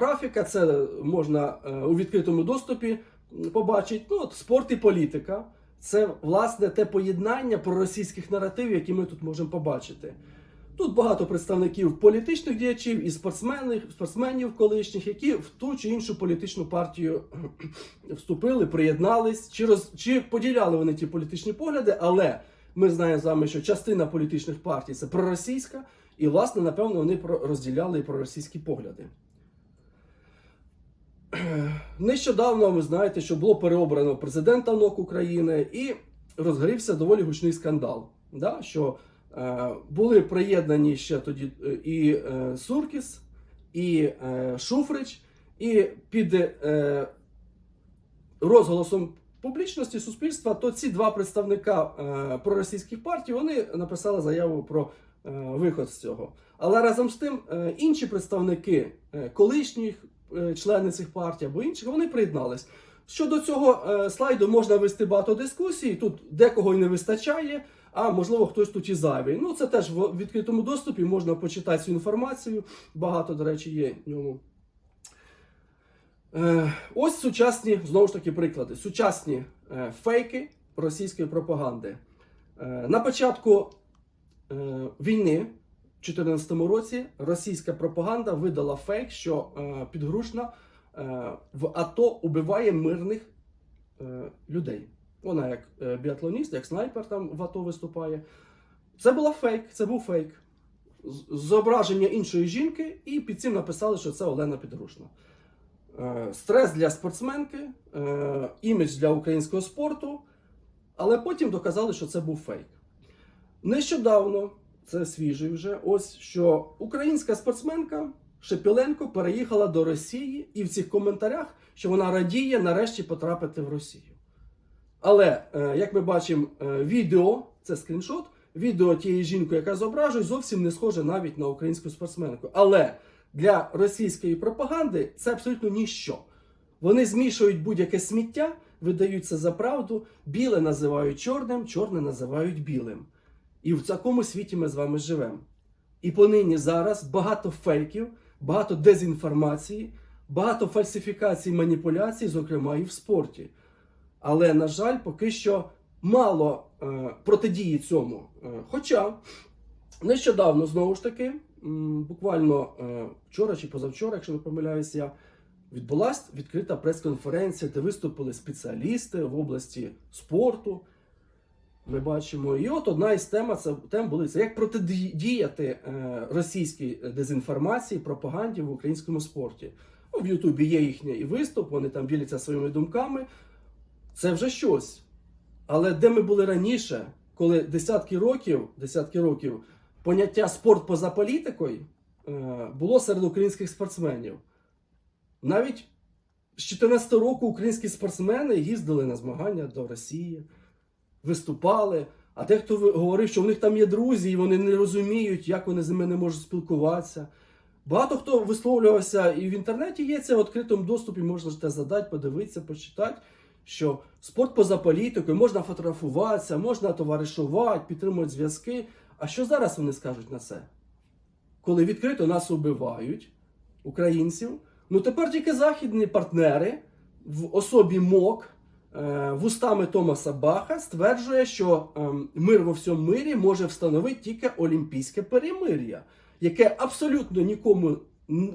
графіка, це можна е, у відкритому доступі побачити. Ну, от, спорт і політика. Це власне те поєднання проросійських наративів, які ми тут можемо побачити. Тут багато представників політичних діячів і спортсменів, спортсменів колишніх, які в ту чи іншу політичну партію вступили, приєднались, чи, роз, чи поділяли вони ті політичні погляди, але ми знаємо з вами, що частина політичних партій це проросійська, і, власне, напевно, вони розділяли і проросійські погляди. Нещодавно ви знаєте, що було переобрано президента НОК України і розгорівся доволі гучний скандал. Да? Що е, були приєднані ще тоді е, і е, Суркіс, і е, Шуфрич, і під е, розголосом публічності суспільства, то ці два представника е, проросійських партій вони написали заяву про е, виход з цього. Але разом з тим е, інші представники е, колишніх е, члени цих партій або інших вони приєднались. Щодо цього е, слайду можна вести багато дискусій. Тут декого й не вистачає, а можливо хтось тут і зайвий. Ну це теж в відкритому доступі можна почитати цю інформацію. Багато, до речі, є в ньому. Е, ось сучасні, знову ж таки, приклади. Сучасні е, фейки російської пропаганди. Е, на початку е, війни, 2014 році, російська пропаганда видала фейк, що е, підгрушна е, в АТО убиває мирних е, людей. Вона як е, біатлоніст, як снайпер там в АТО виступає. Це була фейк, це був фейк. Зображення іншої жінки, і під цим написали, що це Олена Підгрушна. Е, Стрес для спортсменки, е, імідж для українського спорту, але потім доказали, що це був фейк. Нещодавно, це свіжий вже, ось що українська спортсменка Шепіленко переїхала до Росії, і в цих коментарях, що вона радіє нарешті потрапити в Росію. Але, е, як ми бачимо, е, відео, це скріншот, відео тієї жінки, яка зображує, зовсім не схоже навіть на українську спортсменку. Але для російської пропаганди це абсолютно ніщо. Вони змішують будь-яке сміття, видають це за правду, біле називають чорним, чорне називають білим. І в такому світі ми з вами живемо. І понині зараз багато фейків, багато дезінформації, багато фальсифікацій, маніпуляцій, зокрема і в спорті. Але, на жаль, поки що мало е, протидії цьому. Е, хоча нещодавно, знову ж таки, м, буквально е, вчора чи позавчора, якщо не помиляюся, я, відбулася відкрита прес-конференція, де виступили спеціалісти в області спорту. Ми бачимо. І от одна із тем, це, тем були це як протидіяти е, російській дезінформації, пропаганді в українському спорті. Ну, в Ютубі є їхній виступ, вони там діляться своїми думками. Це вже щось. Але де ми були раніше, коли десятки років, десятки років поняття спорт поза політикою е, було серед українських спортсменів. Навіть з 2014 року українські спортсмени їздили на змагання до Росії, виступали. А дехто говорив, що в них там є друзі, і вони не розуміють, як вони з ними не можуть спілкуватися. Багато хто висловлювався і в інтернеті є це в відкритому доступі, можна ж те задати, подивитися, почитати, що спорт поза політикою, можна фотографуватися, можна товаришувати, підтримувати зв'язки. А що зараз вони скажуть на це? Коли відкрито нас убивають, українців, ну тепер тільки західні партнери в особі МОК вустами Томаса Баха стверджує, що ем, мир во всьому мирі може встановити тільки олімпійське перемир'я, яке абсолютно нікому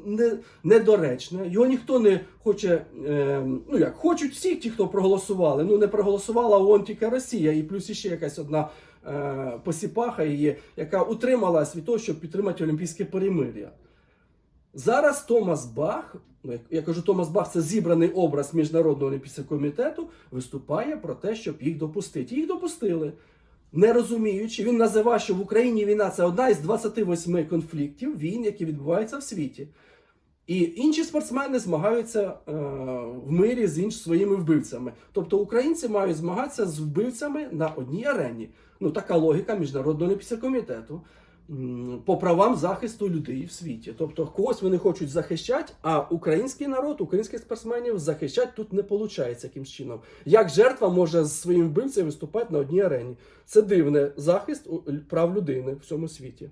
не, недоречне. Його ніхто не хоче. Е, ну як хочуть всі, ті, хто проголосували. Ну не проголосувала ООН тільки Росія, і плюс іще якась одна е, посіпаха є, яка утрималась від того, щоб підтримати олімпійське перемир'я. Зараз Томас Бах, ну я кажу, Томас Бах це зібраний образ Міжнародного олімпійського комітету, виступає про те, щоб їх допустити. Їх допустили. Не розуміючи, він називає, що в Україні війна це одна із 28 конфліктів війн, які відбуваються в світі. І інші спортсмени змагаються е, в мирі з іншими своїми вбивцями. Тобто українці мають змагатися з вбивцями на одній арені. Ну така логіка Міжнародного олімпійського комітету по правам захисту людей в світі. Тобто когось вони хочуть захищати, а український народ, українських спортсменів захищати тут не виходить якимсь чином. Як жертва може з своїм вбивцем виступати на одній арені? Це дивне захист прав людини в цьому світі.